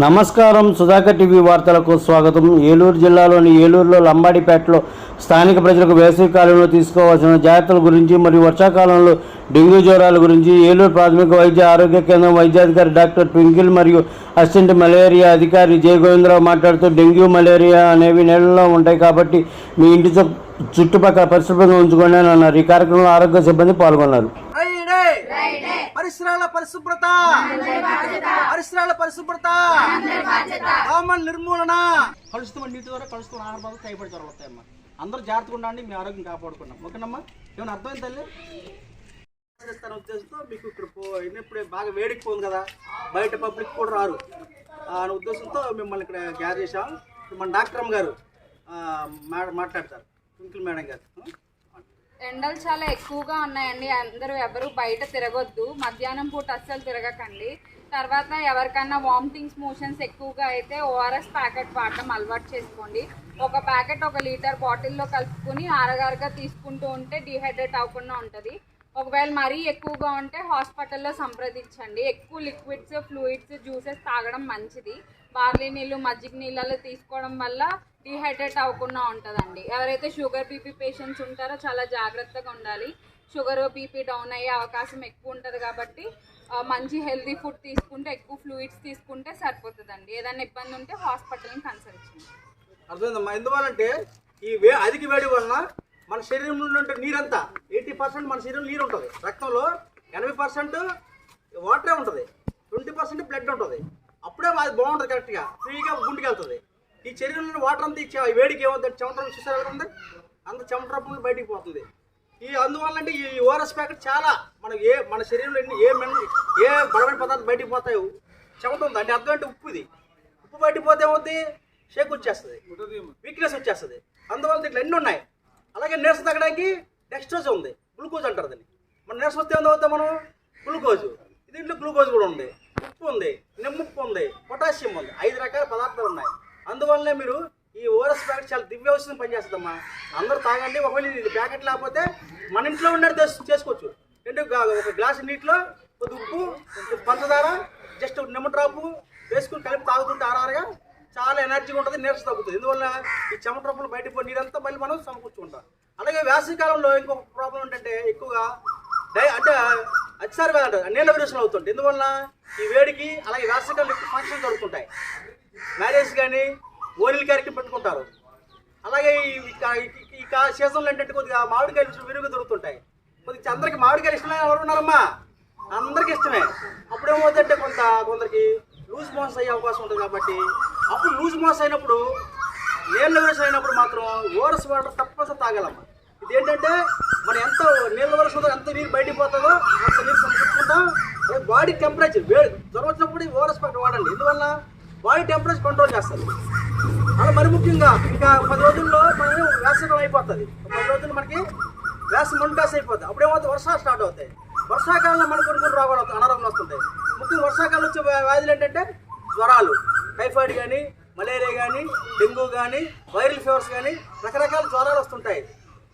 నమస్కారం. సుధాకర్ టీవీ వార్తలకు స్వాగతం. ఏలూరు జిల్లాలోని ఏలూరులో లంబాడిపేటలో స్థానిక ప్రజలకు వేసవి కాలంలో తీసుకోవాల్సిన జాగ్రత్తల గురించి మరియు వర్షాకాలంలో డెంగ్యూ జ్వరాల గురించి ఏలూరు ప్రాథమిక వైద్య ఆరోగ్య కేంద్రం వైద్యాధికారి డాక్టర్ ట్వింకిల్ మరియు అసిస్టెంట్ మలేరియా అధికారి జయ గోవిందరావు మాట్లాడుతూ డెంగ్యూ మలేరియా అనేవి నీళ్ళలో ఉంటాయి కాబట్టి మీ ఇంటి చుట్టుపక్కల పరిశుభ్రంగా ఉంచుకోండి అని అన్నారు. ఈ కార్యక్రమంలో ఆరోగ్య సిబ్బంది పాల్గొన్నారు. పరిసరాల పరిశుభ్రత. పరిసరాల పరిశుభ్రత. కామన్ నిర్మూలన. కలుస్తున్న నీటి ద్వారా కలుస్తున్న ఆహార టైఫాయిడ్ జ్వరాలు వస్తాయమ్మా అందరూ జాగ్రత్తగా ఉండండి మీ ఆరోగ్యం కాపాడుకున్నాం ఓకేనమ్మా? ఏమైనా అర్థమైంది తల్లి? చేస్తాను ఉద్దేశంతో మీకు ఇక్కడ పో ఇప్పుడే బాగా వేడికి పోతుంది కదా. బయట పబ్లిక్ కూడా రారు. ఆ అనే ఉద్దేశంతో మిమ్మల్ని ఇక్కడ గ్యాదర్ చేసాం మన డాక్టర్ అమ్మ గారు మాట్లాడతారు. ట్వింకిల్ మేడం గారు. ఎండలు చాలా ఎక్కువగా ఉన్నాయండి. అందరూ ఎవరు బయట తిరగొద్దు. మధ్యాహ్నం పూట అస్సలు తిరగకండి. తర్వాత ఎవరికన్నా వామిటింగ్స్ మోషన్స్ ఎక్కువగా అయితే ఓఆర్ఎస్ ప్యాకెట్ వాడటం అలవాటు చేసుకోండి. ఒక ప్యాకెట్ ఒక లీటర్ బాటిల్లో కలుపుకుని ఆరగారుగా తీసుకుంటూ ఉంటే డిహైడ్రేట్ అవ్వకుండా ఉంటుంది. ఒకవేళ మరీ ఎక్కువగా ఉంటే హాస్పిటల్లో సంప్రదించండి. ఎక్కువ లిక్విడ్స్ ఫ్లూయిడ్స్ జ్యూసెస్ తాగడం మంచిది. బార్లీ నీళ్ళు మజ్జిగ నీళ్ళలో తీసుకోవడం వల్ల డిహైడ్రేట్ అవ్వకుండా ఉంటుందండి. ఎవరైతే షుగర్ బీపీ పేషెంట్స్ ఉంటారో చాలా జాగ్రత్తగా ఉండాలి. షుగర్ బీపీ డౌన్ అయ్యే అవకాశం ఎక్కువ ఉంటుంది కాబట్టి మంచి హెల్తీ ఫుడ్ తీసుకుంటే ఎక్కువ ఫ్లూయిడ్స్ తీసుకుంటే సరిపోతుందండి. ఏదైనా ఇబ్బంది ఉంటే హాస్పిటల్ని కన్సల్ట్ చేయండి. అర్థమైందమ్మా. ఎందువల్లంటే ఈ వే అధిక వేడి వలన మన శరీరంలో ఉండే నీరంతా ఎయిటీ పర్సెంట్ మన శరీరంలో నీరు ఉంటుంది. రక్తంలో ఎనభై పర్సెంట్ వాటరే ఉంటుంది. ట్వంటీ పర్సెంట్ బ్లడ్ ఉంటుంది. అప్పుడే అది బాగుంటుంది కరెక్ట్గా. ఫ్రీగా గుండెకి వెళ్తుంది. ఈ శరీరంలో వాటర్ అంతా ఇచ్చే వేడికి ఏమవుతుంది చెమట చూసారు కదండి అంత చెమట రూపంలో బయటికి పోతుంది. ఈ అందువల్ల అంటే ఈ ఓఆర్ఎస్ ప్యాకెట్ చాలా మన ఏ మన శరీరంలో ఎన్ని ఏ మెన్ ఏ బలమైన పదార్థాలు బయటికి పోతాయో చెమట ఉంది. అంటే అర్థం అంటే ఉప్పు ఇది ఉప్పు బయటికి పోతే ఏమవుతుంది షేక్ వచ్చేస్తుంది. వీక్నెస్ వచ్చేస్తుంది. అందువల్ల దీంట్లో ఎన్ని ఉన్నాయి? అలాగే నీరసం తగ్గడానికి డెక్స్ట్రోజ్ ఉంది. గ్లూకోజ్ అంటారు దాన్ని. మన నీరసం వస్తే ఏం అవుతాం మనం? గ్లూకోజ్. దీంట్లో గ్లూకోజ్ కూడా ఉంది. ఉప్పు ఉంది నిమ్ముప్పు ఉంది పొటాషియం ఉంది. ఐదు రకాల పదార్థాలు ఉన్నాయి. అందువల్లనే మీరు ఈ ఓఆర్ఎస్ ప్యాకెట్ చాలా దివ్య ఔషధం పనిచేస్తుందమ్మా. అందరూ తాగండి. ఒకవేళ ఇది ప్యాకెట్ లేకపోతే మన ఇంట్లో ఉన్నట్టు చేసుకోవచ్చు. రెండు ఒక గ్లాస్ నీటిలో కొద్ది ఉప్పు పంచదార జస్ట్ నిమ్మ డ్రాపు వేసుకుని కలిపి తాగుతుంటే ఆరారుగా చాలా ఎనర్జీగా ఉంటుంది నీరస తగ్గుతుంది. ఎందువల్ల ఈ చెమట రూపంలో బయటకు పోయి నీరంతా మళ్ళీ మనం సమకూర్చుకుంటాం. అలాగే వేసవి కాలంలో ఇంకొక ప్రాబ్లం ఏంటంటే ఎక్కువగా డై అంటే అతిసారి నీళ్ళ విరేషన్ అవుతుంది ఎందువల్ల ఈ వేడికి అలాగే వేసవి కాలంలో ఎక్కువ ఫంక్షన్ జరుగుతుంటాయి. మ్యారేజ్ కానీ ఓనిల్ క్యారెక్టర్ పెట్టుకుంటారు. అలాగే ఈ సీజన్లో ఏంటంటే కొద్దిగా మామిడికాయలు విరుగు దొరుకుతుంటాయి. కొద్దిగా అందరికి మామిడికాయలు ఇష్టమే ఎవరు ఉన్నారమ్మా? అందరికి ఇష్టమే. అప్పుడేమవుతుందంటే కొంత కొందరికి లూజ్ మోసస్ అయ్యే అవకాశం ఉంటుంది కాబట్టి అప్పుడు లూజ్ మోసస్ అయినప్పుడు నీళ్ళ వరస అయినప్పుడు మాత్రం ఓరస్ వాటర్ తప్పనిసరి తాగాలమ్మా. ఇది ఏంటంటే మనం ఎంత నీళ్ళ వరుస ఉందో ఎంత నీరు బయటికి పోతుందో అంత నీరు సమకూర్చుకుంటాం అదే బాడీ టెంపరేచర్ వేడి. జ్వరం వచ్చినప్పుడు ఓరస్ ప్యాకెట్ వాడండి. ఎందువల్ల బాడీ టెంపరేచర్ కంట్రోల్ చేస్తుంది అలా మరి ముఖ్యంగా ఇంకా పది రోజుల్లో మనం వేసవికాలం అయిపోతుంది. పది రోజుల్లో మనకి వేసవి మొండాస్ అయిపోతుంది అప్పుడేమవుతుంది? వర్షాలు స్టార్ట్ అవుతాయి. వర్షాకాలంలో మనకు కొన్ని కొన్ని రోగాలు అనారోగ్యం వస్తుంటాయి. ముఖ్యంగా వర్షాకాలం వచ్చే వ్యాధులు ఏంటంటే జ్వరాలు టైఫాయిడ్ కానీ మలేరియా కానీ డెంగ్యూ కానీ వైరల్ ఫీవర్స్ కానీ రకరకాల జ్వరాలు వస్తుంటాయి.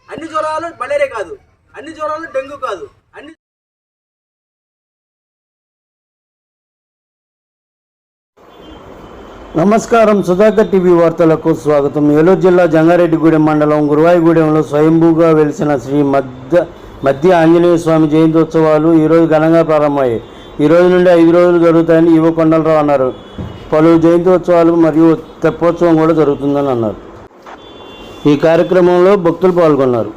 అన్ని జ్వరాలు మలేరియా కాదు అన్ని జ్వరాలు డెంగ్యూ కాదు అన్ని నమస్కారం. సుధాకర్ టీవీ వార్తలకు స్వాగతం. ఏలూరు జిల్లా జంగారెడ్డిగూడెం మండలం గురువాయిగూడెంలో స్వయంభూగా వెలిసిన శ్రీ మధ్య మధ్య ఆంజనేయ స్వామి జయంత్యోత్సవాలు ఈరోజు ఘనంగా ప్రారంభమయ్యాయి. ఈ రోజు నుండి ఐదు రోజులు జరుగుతాయని ఈవో కొండలరావు అన్నారు. పలు ఉత్సవాలు మరియు తెప్పోత్సవం కూడా జరుగుతుందని అన్నారు. ఈ కార్యక్రమంలో భక్తులు పాల్గొన్నారు.